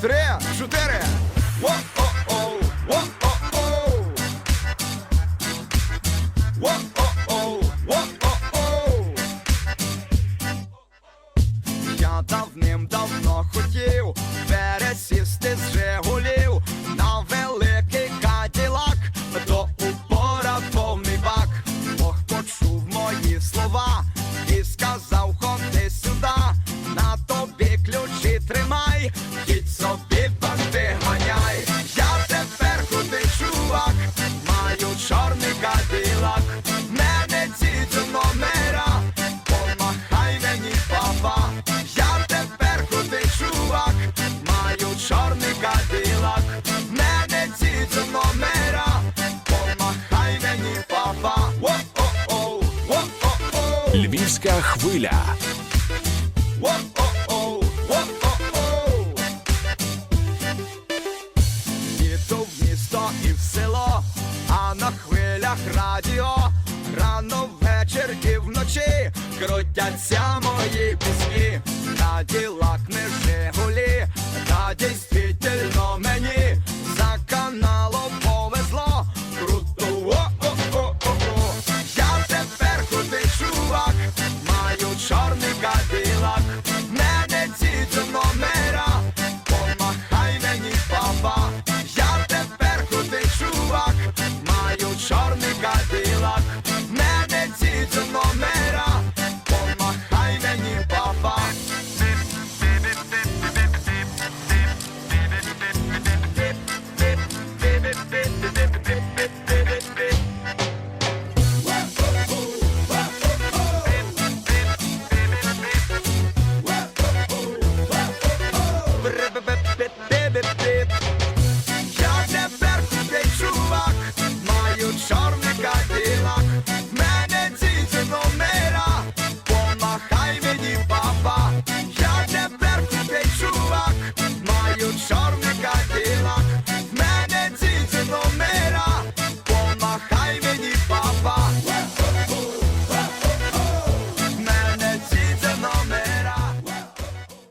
Три, чотири. О-о-о, О-о-о, о, о-о-о. Я давним-давно Львівська хвиля. І тут в місто, і в село, а на хвилях радіо. Рано ввечір і вночі крутяться мої пісні на діла книжки.